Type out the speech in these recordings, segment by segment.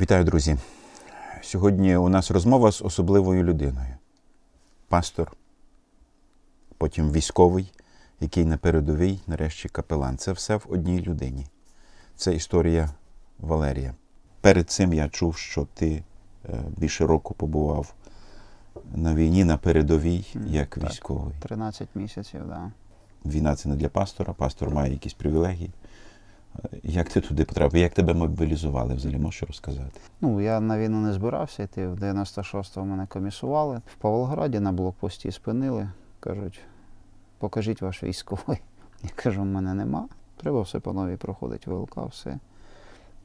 Вітаю, друзі! Сьогодні у нас розмова з особливою людиною. Пастор, потім військовий, який на передовій, нарешті капелан. Це все в одній людині. Це історія Валерія. Перед цим я чув, що ти е, більше року побував на війні на передовій, як Так. військовий. 13 місяців, да. Війна це не для пастора, пастор має якісь привілегії. Як ти туди потрапив? Як тебе мобілізували взагалі? Можеш розказати? Ну, я на війну не збирався йти. В 96-го мене комісували. В Павлограді на блокпості спинили. Кажуть, покажіть ваш військовий. Я кажу, в мене нема. Треба все по новій проходить ВЛК, все.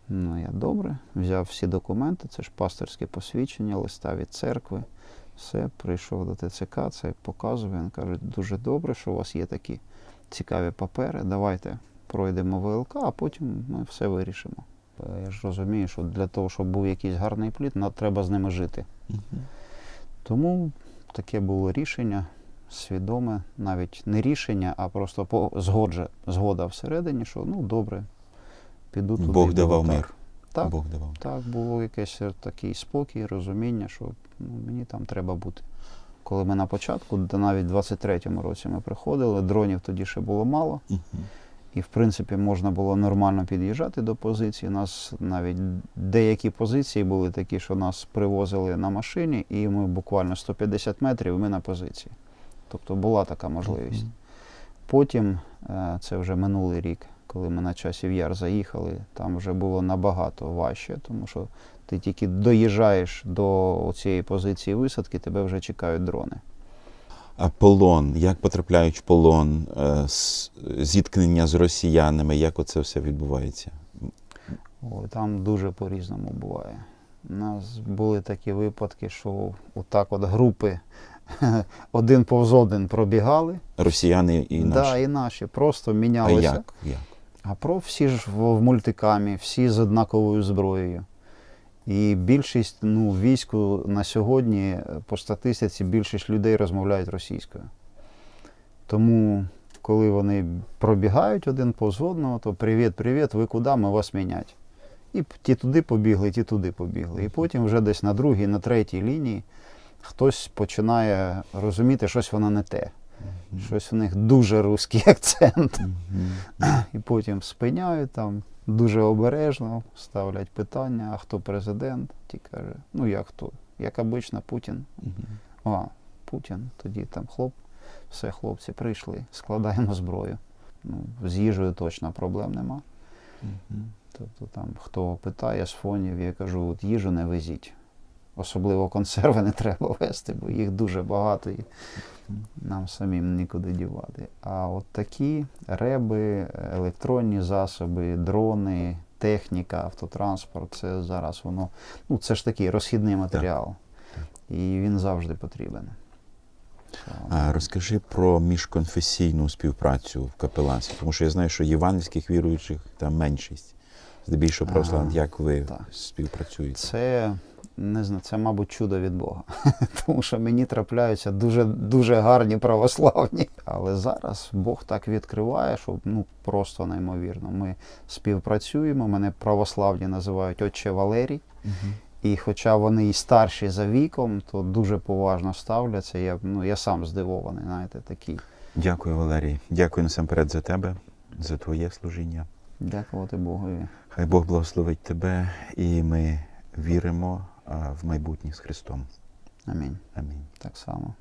Ну, я добре. Взяв всі документи, це ж пасторське посвідчення, листа від церкви. Все, прийшов до ТЦК, це показує. Він каже, дуже добре, що у вас є такі цікаві папери. Давайте пройдемо ВЛК, а потім ми все вирішимо. Е, Я ж розумію, що для того, щоб був якийсь гарний плід, треба з ними жити. Тому таке було рішення свідоме, навіть не рішення, а просто по згодже, згода всередині, що ну добре, піду туди. Бог давав так. мир. Так, Бог давав. так, було якийсь такий спокій, розуміння, що ну, мені там треба бути. Коли ми на початку, навіть в 23-му році ми приходили, дронів тоді ще було мало. Мгм. І, в принципі, можна було нормально під'їжджати до позиції. У нас навіть деякі позиції були такі, що нас привозили на машині, і ми буквально 150 метрів ми на позиції. Тобто була така можливість. Потім, е, це вже минулий рік, коли ми на часів яр заїхали, там вже було набагато важче, тому що ти тільки доїжджаєш до цієї позиції висадки, тебе вже чекають дрони. А полон, як потрапляють в полон, е, зіткнення з росіянами, як оце все відбувається? Ой, там дуже по-різному буває. У нас були такі випадки, що отак от групи один повз один пробігали. Росіяни і да, наші. і наші просто а мінялися. як? як? А про всі ж в мультикамі, всі з однаковою зброєю. І більшість ну, війську на сьогодні, е, по статистиці, більшість людей розмовляють російською. Тому, коли вони пробігають один повз одного, то привіт, привіт, ви куди, ми вас мінять. І ті туди побігли, ті туди побігли. І потім вже десь на другій, на третій лінії хтось починає розуміти, щось воно не те. Щось у них дуже русський акцент. І потім спиняють там дуже обережно, ставлять питання, а хто президент? Ті каже, ну як хто? Як обично, Путін. Угу. А, Путін, тоді там хлоп, все, хлопці прийшли, складаємо зброю. Ну, з їжею точно проблем нема. Угу. Тобто там хто питає з фонів, я кажу, от їжу не везіть. Особливо консерви не треба вести, бо їх дуже багато і нам самим нікуди дівати. А от такі реби, електронні засоби, дрони, техніка, автотранспорт це зараз воно. Ну, це ж такий розхідний матеріал. І він завжди потрібен. А розкажи про міжконфесійну співпрацю в капеланстві, тому що я знаю, що євангельських віруючих там меншість. Здебільшого православних, як ви так. співпрацюєте? Це не знаю, це, мабуть, чудо від Бога. Тому що мені трапляються дуже дуже гарні православні. Але зараз Бог так відкриває, що ну просто неймовірно. Ми співпрацюємо. Мене православні називають Отче Валерій. Мгм. І хоча вони і старші за віком, то дуже поважно ставляться. Я, ну, я сам здивований, знаєте, такий. Дякую, Валерій. Дякую насамперед за тебе, за твоє служіння. Дякувати Богові. Хай Бог благословить тебе, і ми віримо в майбутнє з Христом. Амінь. Амінь. Так само.